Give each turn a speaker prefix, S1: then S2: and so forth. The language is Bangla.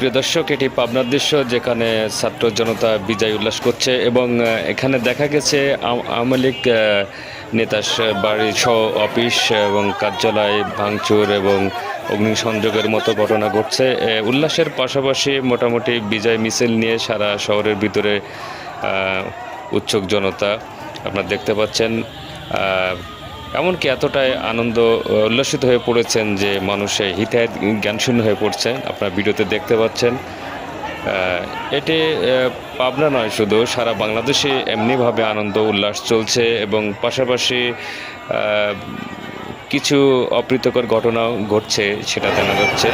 S1: প্রিয় দর্শক, এটি পাবনার দৃশ্য যেখানে ছাত্র জনতা বিজয় উল্লাস করছে এবং এখানে দেখা গেছে আওয়ামী লীগ নেতার বাড়ি সহ অফিস এবং কার্যালয় ভাঙচুর এবং অগ্নিসংযোগের মতো ঘটনা ঘটছে। উল্লাসের পাশাপাশি মোটামুটি বিজয় মিছিল নিয়ে সারা শহরের ভিতরে উৎসুক জনতা আপনারা দেখতে পাচ্ছেন। এমনকি এতটাই আনন্দ উল্লসিত হয়ে পড়েছেন যে মানুষে হিতায়ত জ্ঞানশূন্য হয়ে পড়ছে আপনারা ভিডিওতে দেখতে পাচ্ছেন। এটি পাবনা নয় শুধু, সারা বাংলাদেশে এমনিভাবে আনন্দ, উল্লাস চলছে এবং পাশাপাশি কিছু অপ্রীতকর ঘটনাও ঘটছে, সেটা জানা যাচ্ছে।